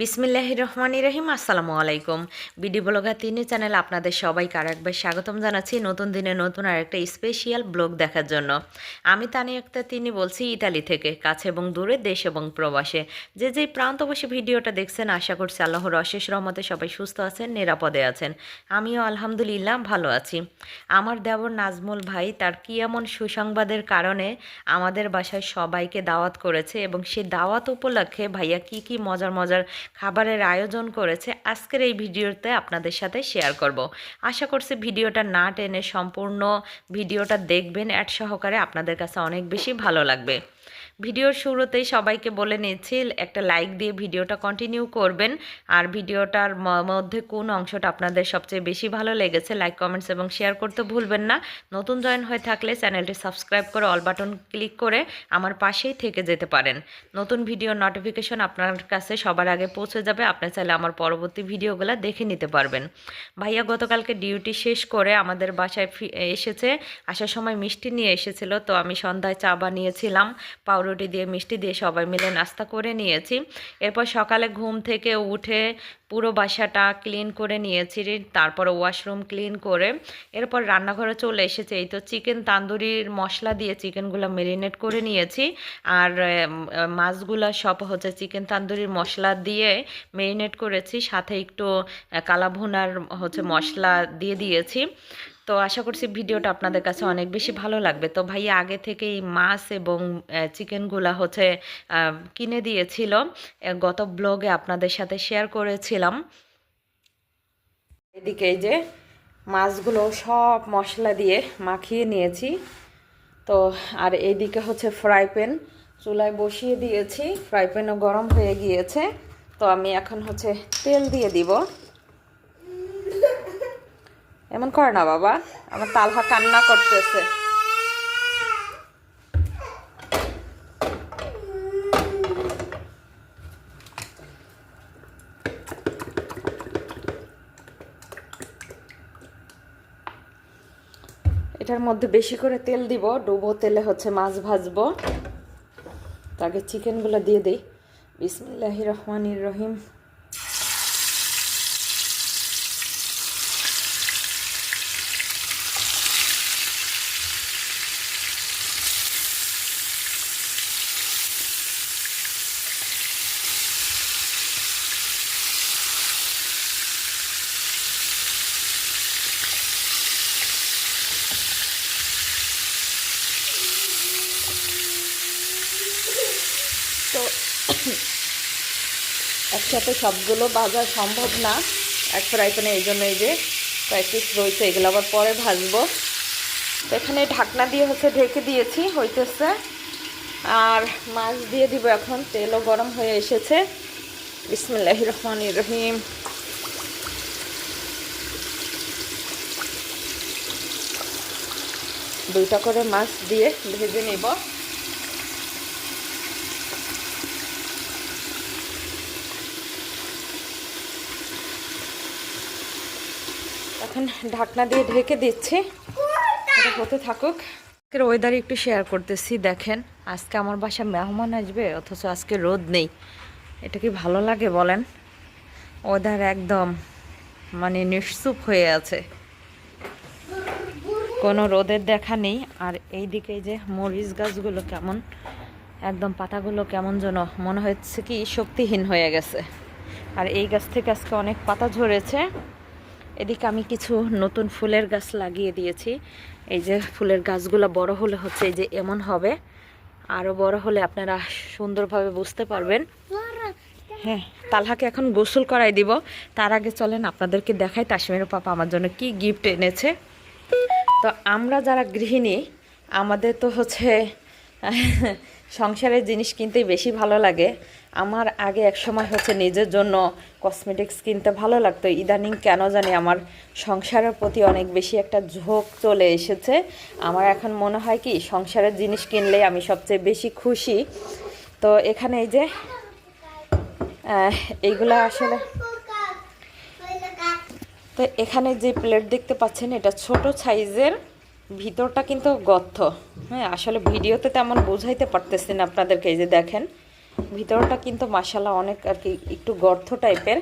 বিসমিল্লাহ রহমান রহিম, আসসালামু আলাইকুম। বিডি ব্লগার তিনি চ্যানেল আপনাদের সবাইকে আর একবার স্বাগতম জানাচ্ছি নতুন দিনে নতুন আর একটা স্পেশাল ব্লগ দেখার জন্য। আমি তানি একটা তিনি বলছি ইতালি থেকে, কাছে এবং দূরে, দেশ এবং প্রবাসে। যে যেই প্রান্ত বসে ভিডিওটা দেখছেন, আশা করছি আল্লাহর অশেষ রহমতে সবাই সুস্থ আছেন, নিরাপদে আছেন। আমিও আলহামদুলিল্লাহ ভালো আছি। আমার দেবর নাজমুল ভাই, তার কি এমন সুসংবাদের কারণে আমাদের বাসায় সবাইকে দাওয়াত করেছে এবং সেই দাওয়াত উপলক্ষে ভাইয়া কি কি মজার মজার খাবারের আয়োজন করেছে, আজকের এই ভিডিওতে আপনাদের সাথে শেয়ার করব। আশা করছি ভিডিওটা না টেনে সম্পূর্ণ ভিডিওটা দেখবেন অ্যাড সহকারে আপনাদের কাছে অনেক বেশি ভালো লাগবে। ভিডিওর শুরুতেই সবাইকে বলে নিয়েছি একটা লাইক দিয়ে ভিডিওটা কন্টিনিউ করবেন। আর ভিডিওটার মধ্যে কোন অংশটা আপনাদের সবচেয়ে বেশি ভালো লেগেছে লাইক কমেন্টস এবং শেয়ার করতে ভুলবেন না। নতুন জয়েন হয়ে থাকলে চ্যানেলটি সাবস্ক্রাইব করে অল বাটন ক্লিক করে আমার পাশেই থেকে যেতে পারেন। নতুন ভিডিও নোটিফিকেশন আপনার কাছে সবার আগে পৌঁছে যাবে, আপনি চাইলে আমার পরবর্তী ভিডিওগুলো দেখে নিতে পারবেন। ভাইয়া গতকালকে ডিউটি শেষ করে আমাদের বাসায় এসেছে, আসার সময় মিষ্টি নিয়ে এসেছিল, তো আমি সন্ধ্যায় চা বানিয়েছিলাম পাউরুটি দিয়ে মিষ্টি দিয়ে সবাই মিলে নাস্তা করে নিয়েছি। এরপর সকালে ঘুম থেকে উঠে পুরো বাসাটা ক্লিন করে নিয়েছি তারপর ওয়াশরুম ক্লিন করে। এরপর রান্নাঘরে চলে এসেছে। এই তো চিকেন তান্দুরির মশলা দিয়ে চিকেনগুলো মেরিনেট করে নিয়েছি। আর মাছগুলো সব হচ্ছে চিকেন তান্দুরির মশলা দিয়ে মেরিনেট করেছি। সাথে একটু আহ, কালা হচ্ছে মশলা দিয়ে দিয়েছি। তো আশা করছি ভিডিওটা আপনাদের কাছে অনেক বেশি ভালো লাগবে। তো ভাইয়া আগে থেকেই মাছ এবং চিকেনগুলা হচ্ছে কিনে দিয়েছিল। গত ব্লগে আপনাদের সাথে শেয়ার করেছিলাম। এদিকে এই যে মাছগুলো সব মশলা দিয়ে মাখিয়ে নিয়েছি। তো, আর এইদিকে হচ্ছে ফ্রাই প্যান। চুলায় বসিয়ে দিয়েছি। ফ্রাই প্যানও গরম হয়ে গিয়েছে। তো আমি এখন হচ্ছে তেল দিয়ে দিব। এমন করে না বাবা, আমার তালহা কান্না করতেছে। এটার মধ্যে বেশি করে তেল দিব, ডুবো তেলে হচ্ছে মাছ ভাজবো। তাকে চিকেনগুলো দিয়ে দিই। বিসমিল্লাহ রহমানির রহিম তো একসাথে সবগুলো ভাজা সম্ভব না। এক ফ্রাই প্যানে এই জন্য এই যে কয়েক পিস রয়েছে, এগুলো আবার পরে ভাজবো। তো এখানে ঢাকনা দিয়ে হচ্ছে ঢেকে দিয়েছি, হইতেছে। আর মাছ দিয়ে দিব এখন, তেলও গরম হয়ে এসেছে। বিসমিল্লাহ রহমান রহিম। দুইটা করে মাছ দিয়ে ভেজে নিব। এখন ঢাকনা দিয়ে ঢেকে দিচ্ছি। হতে থাকুক। আজকের ওয়েদার একটু শেয়ার করতেছি, দেখেন। আজকে আমার বাসা মেহমান আসবে, অথচ আজকে রোদ নেই। এটা কি ভালো লাগে বলেন? ওয়েদার একদম মানে নিঃসুপ হয়ে আছে। কোনো রোদের দেখা নেই। আর এই দিকে যে মরিচ গাছগুলো কেমন, একদম পাতাগুলো কেমন যেন মনে হচ্ছে কি শক্তিহীন হয়ে গেছে। আর এই গাছ থেকে আজকে অনেক পাতা ঝরেছে। এদিকে আমি কিছু নতুন ফুলের গাছ লাগিয়ে দিয়েছি। এই যে ফুলের গাছগুলো বড় হলে হচ্ছে এই যে এমন হবে। আরও বড় হলে আপনারা সুন্দরভাবে বুঝতে পারবেন। হ্যাঁ তালহাকে এখন গোসল করাই দিব। তার আগে চলেন আপনাদেরকে দেখাই তাসমির পাপা আমার জন্য কি গিফট এনেছে। তো আমরা যারা গৃহিণী, আমাদের তো হচ্ছে সংসারের জিনিস কিনতেই বেশি ভালো লাগে। আমার আগে এক সময় হচ্ছে নিজের জন্য কসমেটিক্স কিনতে ভালো লাগতো। ইদানিং কেন জানি আমার সংসারের প্রতি অনেক বেশি একটা ঝোঁক চলে এসেছে। আমার এখন মনে হয় কি, সংসারের জিনিস কিনলে আমি সবচেয়ে বেশি খুশি। তো এখানে এই যে এইগুলা আসলে তো এখানে যে প্লেট দেখতে পাচ্ছেন, এটা ছোট সাইজের ভিতরটা কিন্তু গর্ত। হ্যাঁ আসলে ভিডিওতে তেমন বোঝাইতে পারতেছি না আপনাদেরকে, এই যে দেখেন। ভিতরটা কিন্তু মাসালা অনেক আর কি, একটু গর্ত টাইপের।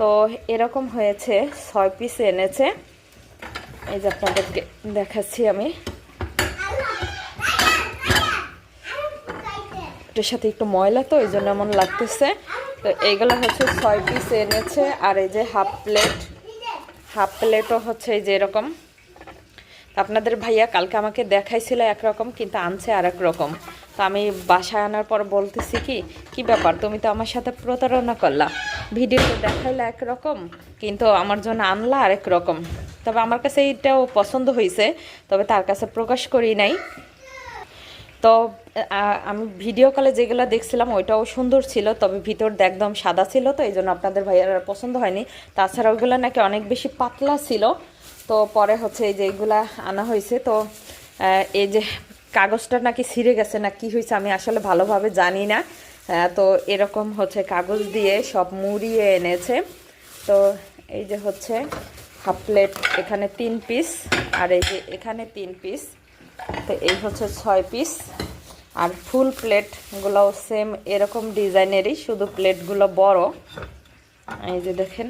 তো এরকম হয়েছে, ছয় পিস এনেছে। এই যে আপনাদেরকে দেখাচ্ছি আমি। এটার সাথে একটু ময়লা তো, এই জন্য এমন লাগতেছে। তো এইগুলো হচ্ছে ছয় পিস এনেছে, আর এই যে হাফ প্লেট হাফ প্লেটও হচ্ছে এই যে এরকম। আপনাদের ভাইয়া কালকে আমাকে দেখাইছিল একরকম কিন্তু আনছে আর রকম। তো আমি বাসায় আনার পর বলতেছি কি কি ব্যাপার? তুমি তো আমার সাথে প্রতারণা করলা। ভিডিওতে দেখাইলে একরকম কিন্তু আমার জন্য আনলা আরেক রকম। তবে আমার কাছে এইটাও পছন্দ হয়েছে তবে তার কাছে প্রকাশ করি নাই। তো আমি ভিডিও কলে যেগুলো দেখছিলাম ওইটাও সুন্দর ছিল, তবে ভিতর একদম সাদা ছিল, তো এই জন্য আপনাদের ভাইয়ার পছন্দ হয়নি। তাছাড়া ওইগুলো নাকি অনেক বেশি পাতলা ছিল তো পরে হচ্ছে এই যে এইগুলা আনা হয়েছে, তো এই যে কাগজটা নাকি ছিঁড়ে গেছে না কি হয়েছে আমি আসলে ভালোভাবে জানি না। তো এরকম হচ্ছে কাগজ দিয়ে সব মুড়িয়ে এনেছে। তো এই যে হচ্ছে হাফ প্লেট এখানে তিন পিস আর এই যে এখানে তিন পিস। তো এই হচ্ছে ছয় পিস আর ফুল প্লেটগুলোও সেম এরকম ডিজাইনেরই, শুধু প্লেটগুলো বড়। এই যে দেখেন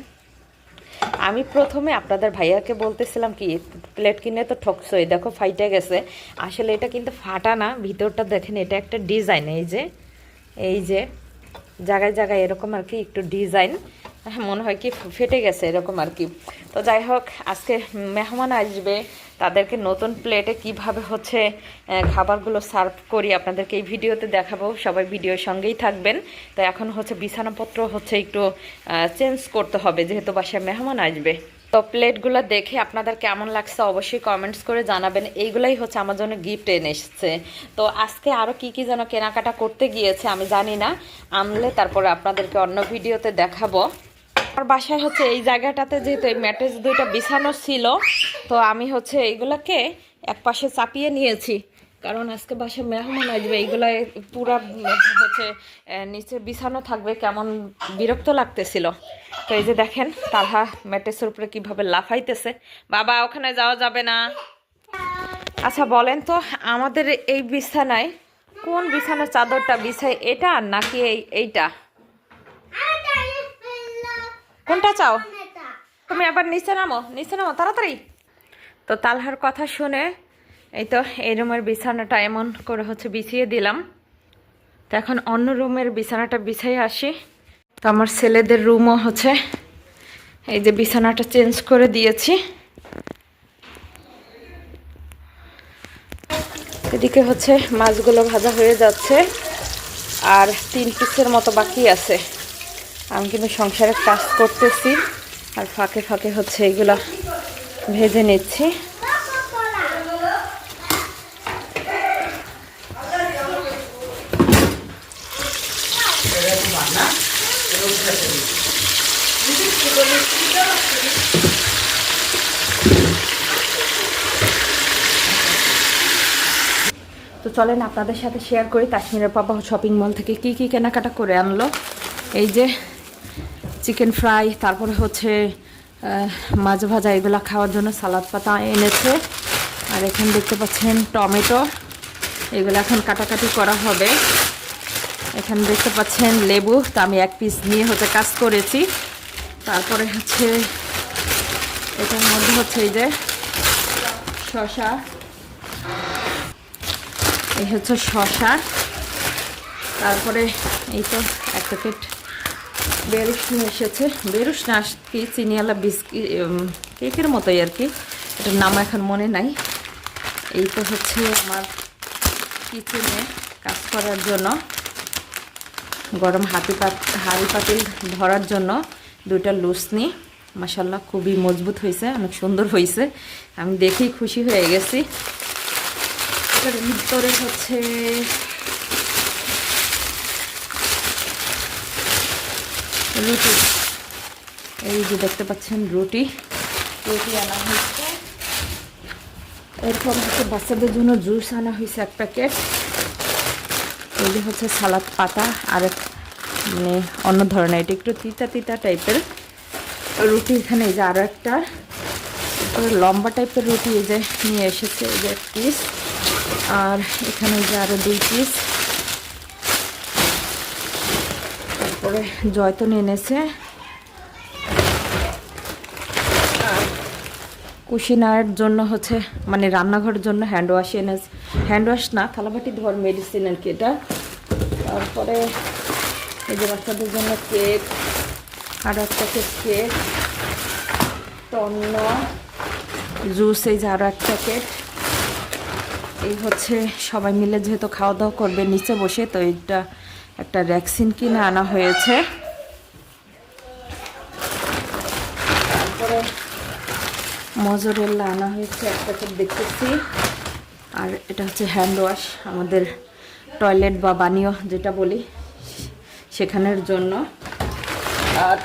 আমি প্রথমে আপনাদের ভাইয়াকে বলতেছিলাম কি প্লেট কিনে তো ঠকসই দেখো ফাইটে গেছে। আসলে এটা কিন্তু ফাটা না, ভিতরটা দেখেন, এটা একটা ডিজাইন এই যে এই যে, জায়গায় জায়গায় এরকম আর কি একটু ডিজাইন মনে হয় কি ফেটে গেছে এরকম আর কি। তো যাই হোক, আজকে মেহমান আসবে তাদেরকে নতুন প্লেটে কীভাবে হচ্ছে খাবারগুলো সার্ভ করি আপনাদেরকে এই ভিডিওতে দেখাবো। সবাই ভিডিওর সঙ্গেই থাকবেন। তো এখন হচ্ছে বিছানাপত্র হচ্ছে একটু চেঞ্জ করতে হবে, যেহেতু বাসায় মেহমান আসবে। তো প্লেটগুলো দেখে আপনাদের কেমন লাগছে অবশ্যই কমেন্টস করে জানাবেন। এইগুলাই হচ্ছে আমার জন্য গিফট এনে এসছে। তো আজকে আরও কি কি যেন কেনাকাটা করতে গিয়েছে আমি জানি না। আনলে তারপরে আপনাদেরকে অন্য ভিডিওতে দেখাবো। আমার বাসায় হচ্ছে এই জায়গাটাতে যেহেতু এই ম্যাট্রেস দুইটা বিছানো ছিল, তো আমি হচ্ছে এইগুলাকে এক পাশে চাপিয়ে নিয়েছি। কারণ আজকে বাসায় মেহমান আসবে, এইগুলা পুরা হচ্ছে নিচে বিছানো থাকবে, কেমন বিরক্ত লাগতেছিল। তো এই যে দেখেন, তালহা ম্যাট্রেসের উপরে কীভাবে লাফাইতেছে। বাবা, ওখানে যাওয়া যাবে না। আচ্ছা বলেন তো, আমাদের এই বিছানায় কোন বিছানার চাদরটা বিছায়, এটা নাকি এই, এইটা? কোনটা চাও? তুমি আবার নিচে নামো নিচে নামো তাড়াতাড়ি। তো তালহার কথা শুনে এই তো এই রুমের বিছানাটা এমন করে হচ্ছে বিছিয়ে দিলাম। তো এখন অন্য রুমের বিছানাটা বিছাই আসি। তো আমার ছেলেদের রুমও হচ্ছে এই যে বিছানাটা চেঞ্জ করে দিয়েছি। এদিকে হচ্ছে মাছগুলো ভাজা হয়ে যাচ্ছে আর তিন পিসের মতো বাকি আছে। আমি কিন্তু সংসারে কাজ করতেছি আর ফাঁকে ফাঁকে হচ্ছে এগুলা ভেজে নিচ্ছি। তো চলেন আপনাদের সাথে শেয়ার করি, কাশ্মীরের পাপা শপিং মল থেকে কি কি কেনাকাটা করে আনলো। এই যে চিকেন ফ্রাই, তারপরে হচ্ছে মাছ ভাজা, এগুলো খাওয়ার জন্য সালাদ পাতা এনেছে। আর এখানে দেখতে পাচ্ছেন টমেটো, এগুলো এখন কাটাকাটি করা হবে। এখানে দেখতে পাচ্ছেন লেবু, তো আমি এক পিস নিয়ে হচ্ছে কাজ করেছি। তারপরে হচ্ছে, এটার মধ্যে হচ্ছে এই যে শশা এই হচ্ছে শশা তারপরে এই তো এক প্যাকেট নিয়ে এসেছে। বেরুস না কি চিনিওয়ালা বিস্কিট কেকের মতোই আর কি। এটার নাম এখন মনে নাই। এই তো হচ্ছে আমার কিচেনে কাজ করার জন্য। গরম হাতি পাত হাড়ি পাতিল ধরার জন্য দুইটা লুসনি মাসাল্লাহ খুবই মজবুত হয়েছে, অনেক সুন্দর হয়েছে। আমি দেখেই খুশি হয়ে গেছি। এটার ভিতরে হচ্ছে রুটি। এই যে দেখতে পাচ্ছেন রুটি। রুটি আনা হয়েছে। এরপর হচ্ছে বাচ্চাদের জন্য জুস আনা হয়েছে এক প্যাকেট। এই যে হচ্ছে সালাদ পাতা আর এক মানে অন্য ধরনের। এটা একটু তিতা তিতা টাইপের। রুটি এখানে এই যে আরও একটা। লম্বা টাইপের রুটি এই যে নিয়ে এসেছে এই যে এক পিস আর এখানে এই যে আরও দুই পিস তারপরে জয়তন এনেছে আর কুশিনার জন্য হচ্ছে মানে রান্নাঘরের জন্য হ্যান্ড ওয়াশ এনেছে। হ্যান্ড ওয়াশ না, থালাবাটি ধোয়ার মেডিসিন আর কি এটা। তারপরে এই যে বাচ্চাদের জন্য কেক আর একটা কেক কেক তন্ন জুস এই যে আরও এক প্যাকেট এই হচ্ছে সবাই মিলে যেহেতু খাওয়া দাওয়া করবে নিচে বসে, তো এইটা একটা ভ্যাকসিন কিনে আনা হয়েছে। তারপরে মজরেল্লা আনা হয়েছে, একটা প্যাকেট দেখতেছি। আর এটা হচ্ছে হ্যান্ড ওয়াশ আমাদের টয়লেট বা বানিও যেটা বলি সেখানের জন্য। আর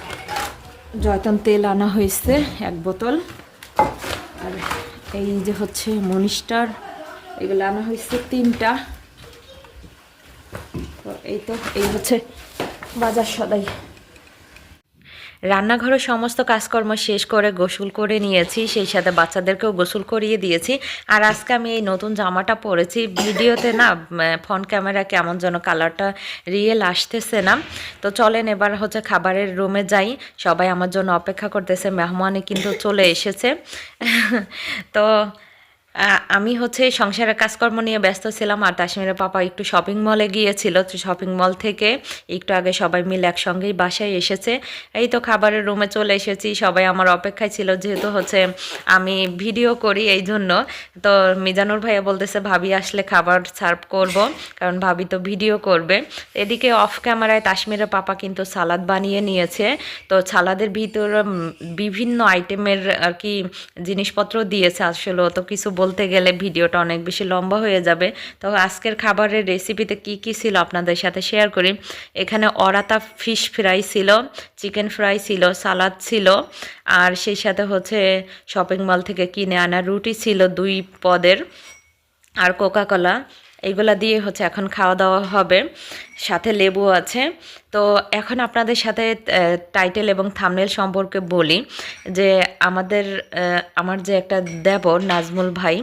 জয়তন তেল আনা হয়েছে এক বোতল। আর এই যে হচ্ছে মনিস্টার, এগুলো আনা হয়েছে তিনটা। তো এই তো, এই হচ্ছে বাজার সদাই। রান্নাঘরের সমস্ত কাজকর্ম শেষ করে গোসল করে নিয়েছি, সেই সাথে বাচ্চাদেরকেও গোসল করিয়ে দিয়েছি। আর আজকে আমি এই নতুন জামাটা পরেছি। ভিডিওতে না ফোন ক্যামেরা কেমন যেন কালারটা রিয়েল আসতেছে না। তো চলেন এবার হচ্ছে খাবারের রুমে যাই। সবাই আমার জন্য অপেক্ষা করতেছে মেহমানে কিন্তু চলে এসেছে। তো আমি হচ্ছে সংসারের কাজকর্ম নিয়ে ব্যস্ত ছিলাম আর তাসমিরের পাপা একটু শপিং মলে গিয়েছিল। তো শপিং মল থেকে একটু আগে সবাই মিলে একসঙ্গেই বাসায় এসেছে। এই তো খাবারের রুমে চলে এসেছি। সবাই আমার অপেক্ষায় ছিল, যেহেতু হচ্ছে আমি ভিডিও করি এই জন্য। তো মিজানুর ভাইয়া বলতেছে, ভাবি আসলে খাবার সার্ভ করব, কারণ ভাবি তো ভিডিও করবে। এদিকে অফ ক্যামেরায় তাসমিরের পাপা কিন্তু সালাদ বানিয়ে নিয়েছে। তো সালাদের ভিতর বিভিন্ন আইটেমের আর কি জিনিসপত্র দিয়েছে। আসলে তো কিছু বলতে গেলে ভিডিওটা অনেক বেশি লম্বা হয়ে যাবে। তো আজকের খাবারের রেসিপিতে কি কি ছিল আপনাদের সাথে শেয়ার করি। এখানে অরাতা ফিশ ফ্রাই ছিল চিকেন ফ্রাই ছিল সালাদ ছিল, আর সেই সাথে হচ্ছে শপিং মল থেকে কিনে আনা রুটি ছিল দুই পদের, আর কোকা এইগুলা দিয়ে হচ্ছে এখন খাওয়া দাওয়া হবে। সাথে লেবু আছে। তো এখন আপনাদের সাথে টাইটেল এবং থামনেল সম্পর্কে বলি যে আমাদের আমার যে একটা দেবর নাজমুল ভাই,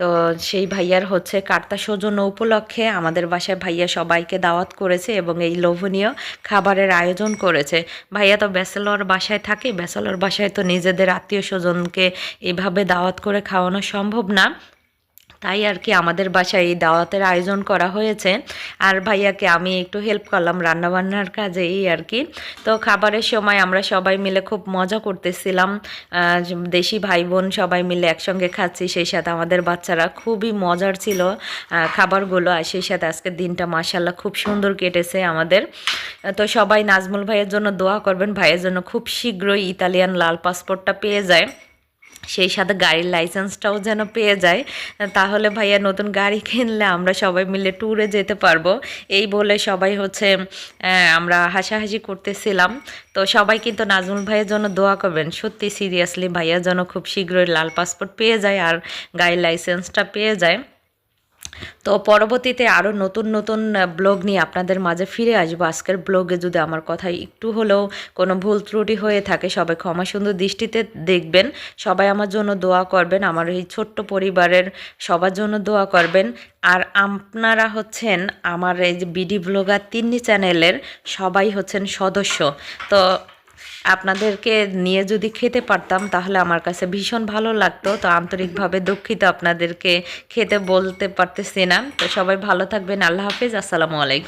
তো সেই ভাইয়ার হচ্ছে কার্তা সৌজন্য উপলক্ষে আমাদের বাসায় ভাইয়া সবাইকে দাওয়াত করেছে এবং এই লোভনীয় খাবারের আয়োজন করেছে। ভাইয়া তো ব্যাচেলর বাসায় থাকে, ব্যাচেলর বাসায় তো নিজেদের আত্মীয় স্বজনকে এভাবে দাওয়াত করে খাওয়ানো সম্ভব না। তাই আর কি আমাদের বাসায় এই দাওয়াতের আয়োজন করা হয়েছে। আর ভাইয়াকে আমি একটু হেল্প করলাম রান্নাবান্নার কাজে এই আর কি। তো খাবারের সময় আমরা সবাই মিলে খুব মজা করতেছিলাম। দেশি ভাই বোন সবাই মিলে একসঙ্গে খাচ্ছি, সেই সাথে আমাদের বাচ্চারা খুবই মজার ছিল খাবারগুলো। আর সেই সাথে আজকের দিনটা মাসাল্লাহ খুব সুন্দর কেটেছে আমাদের। তো সবাই নাজমুল ভাইয়ের জন্য দোয়া করবেন। ভাইয়ের জন্য খুব শীঘ্রই ইতালিয়ান লাল পাসপোর্টটা পেয়ে যায়। সেই সাথে গাড়ির লাইসেন্সটাও যেন পেয়ে যায়, তাহলে ভাইয়া নতুন গাড়ি কিনলে আমরা সবাই মিলে ট্যুরে যেতে পারব। এই বলে সবাই হচ্ছে আমরা হাসাহাসি করতেছিলাম। তো সবাই কিন্তু নাজমুল ভাইয়ের জন্য দোয়া করবেন। সত্যি সিরিয়াসলি ভাইয়া যেন খুব শীঘ্রই লাল পাসপোর্ট পেয়ে যায় আর গাড়ির লাইসেন্সটা পেয়ে যায়। তো পরবর্তীতে আরও নতুন নতুন ব্লগ নিয়ে আপনাদের মাঝে ফিরে আসব। আজকের ব্লগে যদি আমার কথায় একটু হলেও কোনো ভুল ত্রুটি হয়ে থাকে, সবাই ক্ষমা সুন্দর দৃষ্টিতে দেখবেন। সবাই আমার জন্য দোয়া করবেন, আমার এই ছোট্ট পরিবারের সবার জন্য দোয়া করবেন। আর আপনারা হচ্ছেন আমার এই যে বিডি ব্লগার তিন্নি চ্যানেলের সবাই হচ্ছেন সদস্য। তো আপনাদেরকে নিয়ে যদি খেতে পারতাম, তাহলে আমার কাছে ভীষণ ভালো লাগতো। তো আন্তরিকভাবে দুঃখিত আপনাদেরকে খেতে বলতে পারতেছি না। তো সবাই ভালো থাকবেন। আল্লাহ হাফিজ। আসসালামু আলাইকুম।